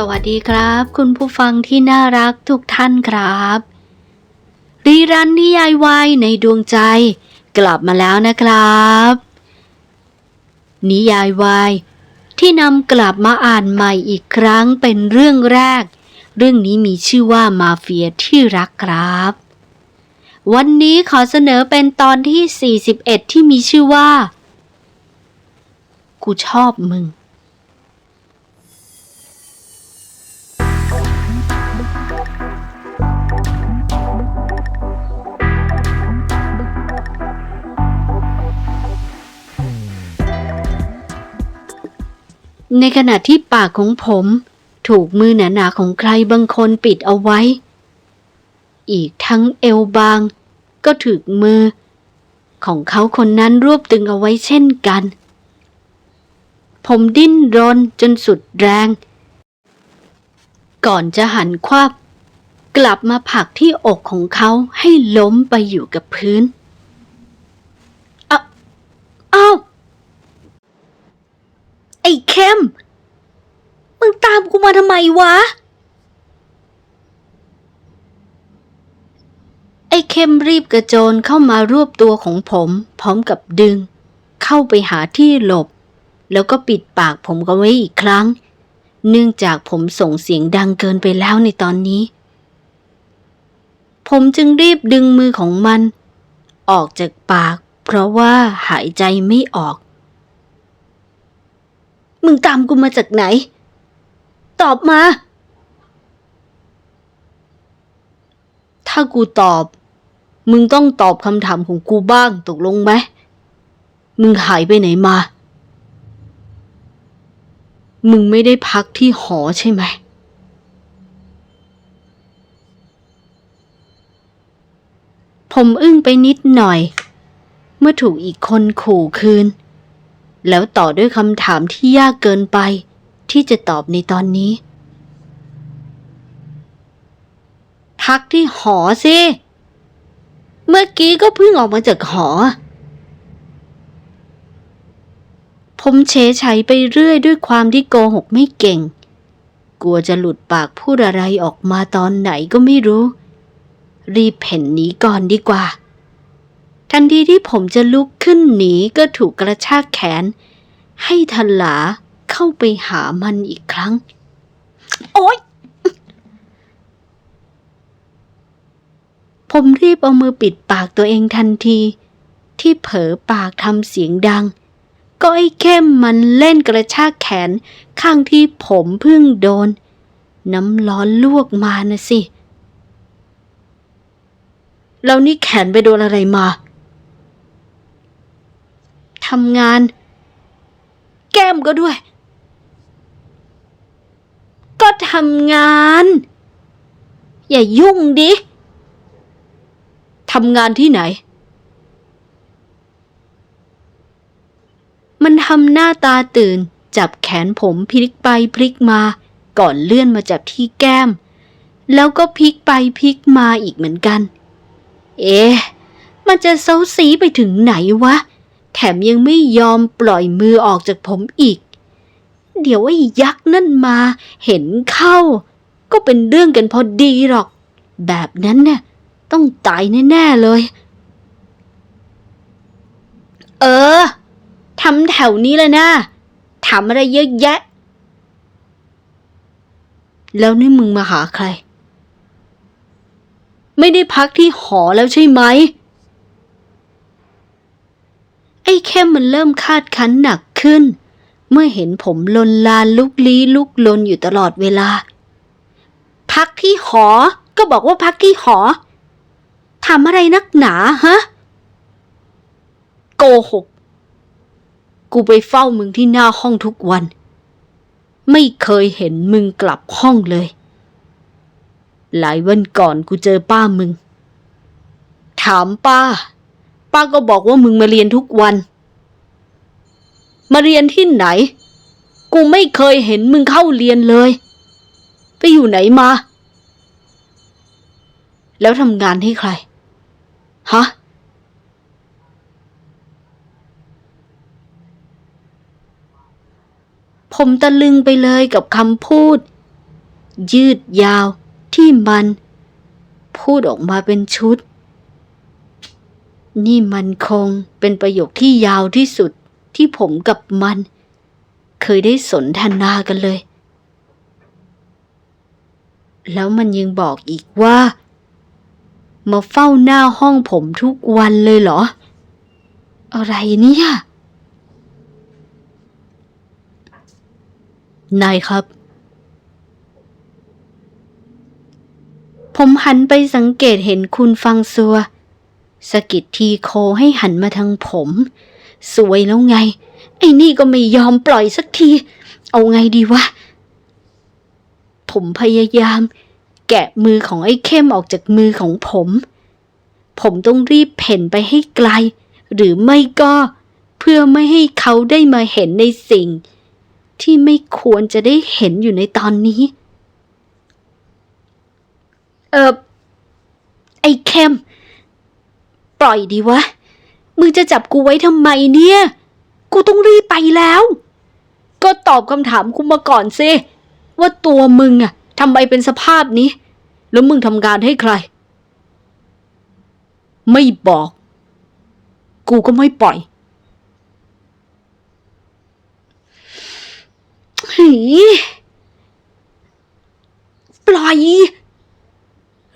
สวัสดีครับ คุณผู้ฟังที่น่ารักทุกท่านครับ รีรันนิยายวายในดวงใจ กลับมาแล้วนะครับ นิยายวายที่นำกลับมาอ่านใหม่อีกครั้งเป็นเรื่องแรก เรื่องนี้มีชื่อว่ามาเฟียที่รักครับ วันนี้ขอเสนอเป็นตอนที่ 41 ที่มีชื่อว่า กูชอบมึง ในขณะที่ปากของผม ถูกมือหนาๆของใครบางคนปิดเอาไว้ อีกทั้งเอวบาง ก็ถูกมือ ของเขาคนนั้นรวบตึงเอาไว้เช่นกัน ผมดิ้นรนจนสุดแรง ก่อนจะหันควับกลับมาผลักที่อกของเขาให้ล้มไปอยู่กับพื้นอ้าอ้าว ไอ้เข้ม มึงตา มาทำไมวะ ไอ้เข้มรีบกระโจนเข้ามารวบตัวของผม พร้อมกับดึง เข้าไปหาที่หลบ แล้วก็ปิดปากผมก็ไว้อีกครั้ง เนื่องจากผมส่งเสียงดังเกินไปแล้วในตอนนี้ ผมจึงรีบดึงมือของมัน ออกจากปาก เพราะว่าหายใจไม่ออก มึงตามกูมาจากไหน ตอบมา ถ้ากูตอบ มึงต้องตอบคำถามของกูบ้างตกลงไหม มึงหายไปไหนมา มึงไม่ได้พักที่หอใช่ไหม ผมอึ้งไปนิดหน่อย เมื่อถูกอีกคนขู่คืน แล้วต่อด้วยคำถามที่ยากเกินไป ที่จะตอบในตอนนี้พักที่หอสิ เมื่อกี้ก็เพิ่งออกมาจากหอ ผมเฉยชัยไปเรื่อยด้วยความที่โกหกไม่เก่ง กลัวจะหลุดปากพูดอะไรออกมาตอนไหนก็ไม่รู้ รีบเพ่นหนีก่อนดีกว่าทันทีที่ผมจะลุกขึ้นหนีก็ถูกกระชากแขน ให้ทันหลา เข้าไปหามันอีกครั้ง โอ๊ย ผมรีบเอามือปิดปากตัวเองทันที ที่เผลอปากทำเสียงดัง ก็ไอ้เข้มมันเล่นกระชากแขนข้างที่ผมเพิ่งโดน น้ำร้อนลวกมานะสิ แล้วนี่แขนไปโดนอะไรมาทำงาน แก้มก็ด้วย ก็ทำงาน อย่ายุ่งดิทำงานที่ไหน มันทำหน้าตาตื่น จับแขนผมพลิกไปพลิกมา ก่อนเลื่อนมาจับที่แก้ม แล้วก็พลิกไปพลิกมาอีกเหมือนกัน เอ๊ะ มันจะเซาซีไปถึงไหนวะ แถมยังไม่ยอมปล่อยมือออกจากผมอีก เดี๋ยวไอ้ยักษ์นั่นมา เห็นเข้า ก็เป็นเรื่องกันพอดีหรอก แบบนั้นเนี่ยต้องตายแน่ๆเลย เออทำแถวนี้เลยนะถามอะไรเยอะแยะ แล้วนี่มึงมาหาใคร ไม่ได้พักที่หอแล้วใช่ไหม ไอ้เข้มมันเริ่มคาดคันหนักขึ้น เมื่อเห็นผมลนลานลุกลี้ลุกลนอยู่ตลอดเวลา พักที่หอ ก็บอกว่าพักที่หอทำอะไรนักหนาฮะ โกหก กูไปเฝ้ามึงที่หน้าห้องทุกวัน ไม่เคยเห็นมึงกลับห้องเลย หลายวันก่อนกูเจอป้ามึง ถามป้า ป้าก็บอกว่ามึงมาเรียนทุกวัน มาเรียนที่ไหน กูไม่เคยเห็นมึงเข้าเรียนเลย ไปอยู่ไหนมา แล้วทำงานให้ใคร ฮะ ผมตะลึงไปเลยกับคำพูด ยืดยาวที่มัน พูดออกมาเป็นชุด นี่มันคงเป็นประโยคที่ยาวที่สุด ที่ผมกับมัน เคยได้สนทนากันเลย แล้วมันยังบอกอีกว่า มาเฝ้าหน้าห้องผมทุกวันเลยเหรอ อะไรเนี่ย นายครับ ผมหันไปสังเกตเห็นคุณฟังซัวสะกิดทีโคให้หันมาทางผม สวยแล้วไง ไอ้นี่ก็ไม่ยอมปล่อยสักที เอาไงดีวะ ผมพยายาม แกะมือของไอ้เข้มออกจากมือของผม ผมต้องรีบเพ่นไปให้ไกล หรือไม่ก็เพื่อไม่ให้เขาได้มาเห็นในสิ่ง ที่ไม่ควรจะได้เห็นอยู่ในตอนนี้ เออไอ้เข้ม ปล่อยดีวะ มึงจะจับกูไว้ทำไมเนี่ย กูต้องรีบไปแล้ว ก็ตอบคำถามกูมาก่อนสิว่าตัวมึงอะทำไมเป็นสภาพนี้ แล้วมึงทำงานให้ใคร ไม่บอก กูก็ไม่ปล่อยหีปล่อย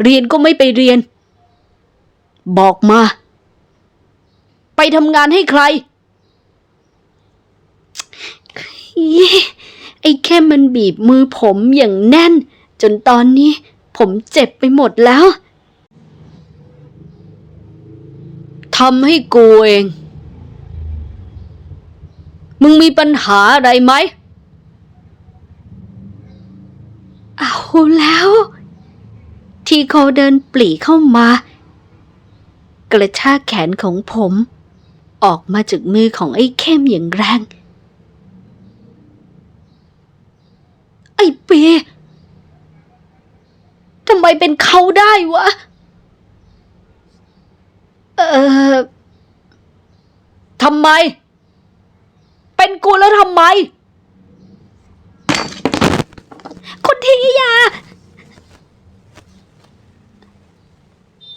เรียนก็ไม่ไปเรียน บอกมา ทำงานให้ใครอีไอ้แค่มันบีบมือผมอย่างแน่น จนตอนนี้ ผมเจ็บไปหมดแล้วทำให้กูเอง มึงมีปัญหาอะไรไหม เอาแล้ว ทีโคเดินปลีเข้ามา กระชากแขนของผม ออกมาจากมือของไอ้เข้มอย่างแรง ไอ้เปทำไมเป็นเขาได้วะ เออทำไม เป็นกูแล้วทำไมคนที่ยา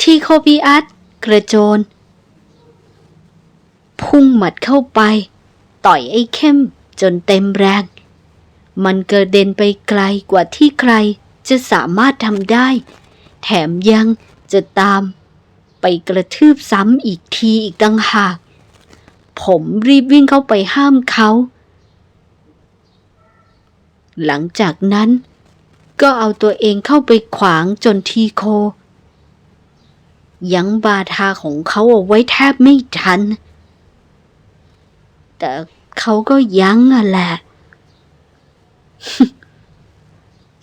ทีโคบีอัสกระโจน พุ่งหมัดเข้าไป ต่อยไอ้เข้มจนเต็มแรง มันกระเด็นไปไกลกว่าที่ใครจะสามารถทำได้ แถมยังจะตาม ไปกระทืบซ้ำอีกทีอีกตั้งหาก ผมรีบวิ่งเข้าไปห้ามเขา หลังจากนั้นก็เอาตัวเองเข้าไปขวางจนทีโค ยังบาทาของเขาเอาไว้แทบไม่ทัน แต่เขาก็ยั้งอะแหละ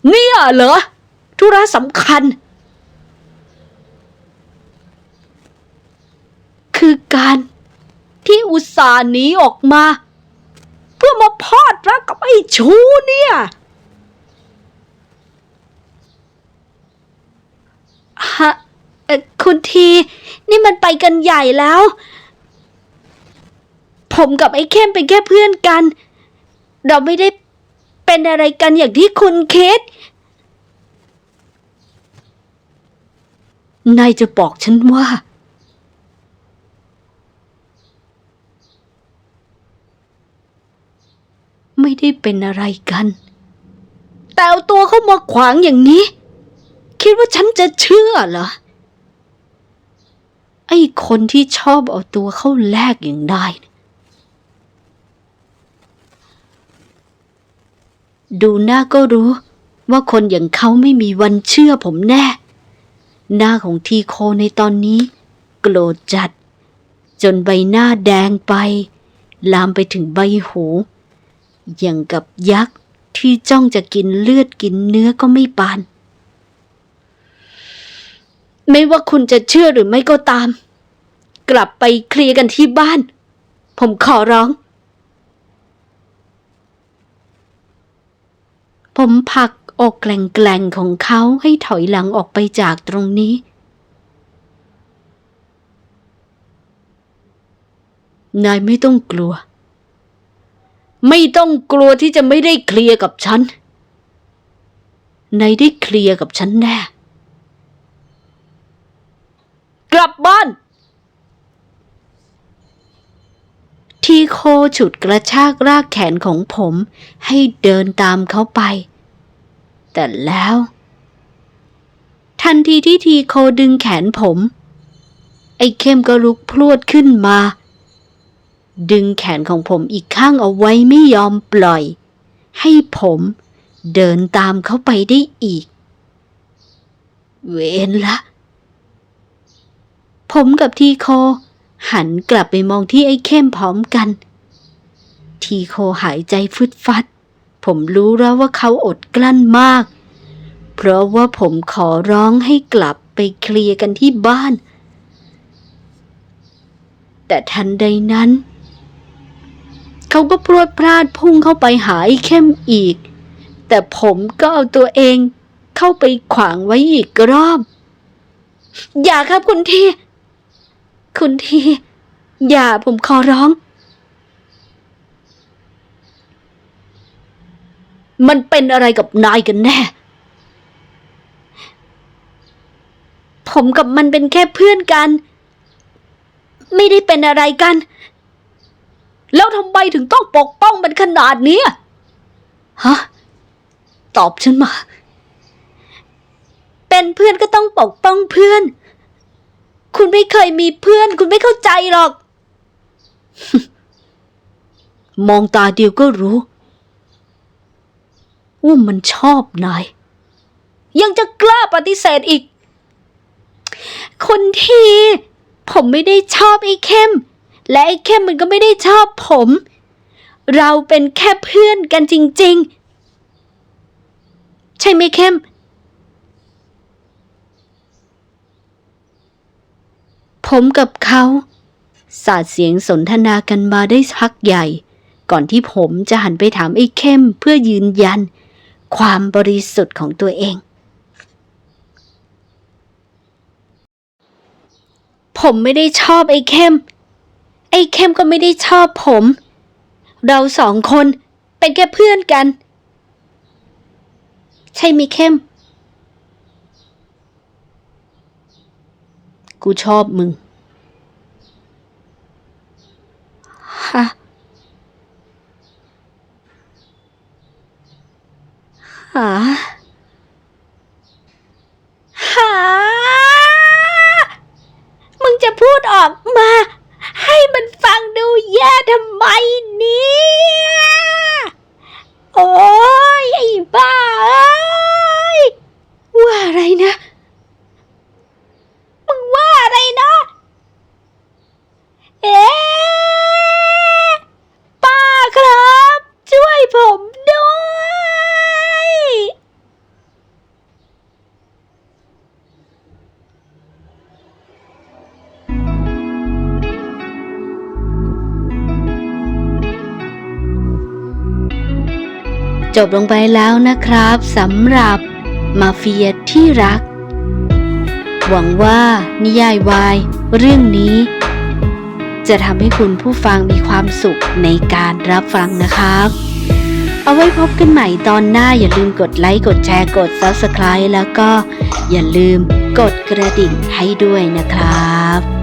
เนี่ยเหรอ ธุระสำคัญ คือการที่อุตส่าห์หนีออกมา เพื่อมาพอดรักกับไอ้ชูเนี่ยฮะคุณที นี่มันไปกันใหญ่แล้ว ผมกับไอ้เข้มเป็นแค่เพื่อนกัน เราไม่ได้เป็นอะไรกันอย่างที่คุณคิด นายจะบอกฉันว่า ไม่ได้เป็นอะไรกัน แต่เอาตัวเข้ามาขวางอย่างนี้ คิดว่าฉันจะเชื่อเหรอ ไอ้คนที่ชอบเอาตัวเข้าแลกอย่างได้ ดูหน้าก็รู้ ว่าคนอย่างเขาไม่มีวันเชื่อผมแน่ หน้าของทีโคในตอนนี้ โกรธจัด จนใบหน้าแดงไป ลามไปถึงใบหู อย่างกับยักษ์ที่จ้องจะกินเลือดกินเนื้อก็ไม่ปาน ไม่ว่าคุณจะเชื่อหรือไม่ก็ตาม กลับไปเคลียร์กันที่บ้าน ผมขอร้อง ผมผลักอกแกล่งๆของเขาให้ถอยหลังออกไปจากตรงนี้ นายไม่ต้องกลัว ไม่ต้องกลัวที่จะไม่ได้เคลียร์กับฉัน นายได้เคลียร์กับฉันแน่ กลับบ้านที่โคฉุดกระชากรากแขนของผมให้เดินตามเขาไป แต่แล้ว ทันทีที่ทีโคดึงแขนผม ไอ้เข้มก็ลุกพรวดขึ้นมา ดึงแขนของผมอีกข้างเอาไว้ไม่ยอมปล่อย ให้ผมเดินตามเขาไปได้อีก เวนละผมกับทีโค หันกลับไปมองที่ไอ้เข้มพร้อมกัน ทีโคหายใจฟึดฟัด ผมรู้แล้วว่าเขาอดกลั้นมาก เพราะว่าผมขอร้องให้กลับไปเคลียร์กันที่บ้าน แต่ทันใดนั้น เขาก็พรวดพลาดพุ่งเข้าไปหาไอ้เข้มอีก แต่ผมก็เอาตัวเองเข้าไปขวางไว้อีกรอบ อย่าครับคุณที คุณที อย่าผมขอร้อง มันเป็นอะไรกับนายกันแน่ ผมกับมันเป็นแค่เพื่อนกัน ไม่ได้เป็นอะไรกัน แล้วทำไมถึงต้องปกป้องมันขนาดนี้ฮะ ตอบฉันมา เป็นเพื่อนก็ต้องปกป้องเพื่อน คุณไม่เคยมีเพื่อน คุณไม่เข้าใจหรอก มองตาเดียวก็รู้ ว่ามันชอบนาย ยังจะกล้าปฏิเสธอีก คนทีผมไม่ได้ชอบไอ้เข้ม และไอ้เข้มมันก็ไม่ได้ชอบผม เราเป็นแค่เพื่อนกันจริง ๆ ใช่ไหมเข้ม ผมกับเขาสาดเสียงสนทนากันมาได้พักใหญ่ ก่อนที่ผมจะหันไปถามไอ้เข้มเพื่อยืนยัน ความบริสุทธิ์ของตัวเอง ผมไม่ได้ชอบไอ้เข้ม ไอ้เข้มก็ไม่ได้ชอบผม เราสองคนเป็นแค่เพื่อนกัน ใช่ไหมเข้ม กูชอบมึง จบลงไปแล้วนะครับสำหรับมาเฟียที่รัก หวังว่านิยายวายเรื่องนี้ จะทำให้คุณผู้ฟังมีความสุขในการรับฟังนะครับ เอาไว้พบกันใหม่ตอนหน้าอย่าลืมกดไลค์กดแชร์กด Subscribe แล้วก็อย่าลืมกดกระดิ่งให้ด้วยนะครับ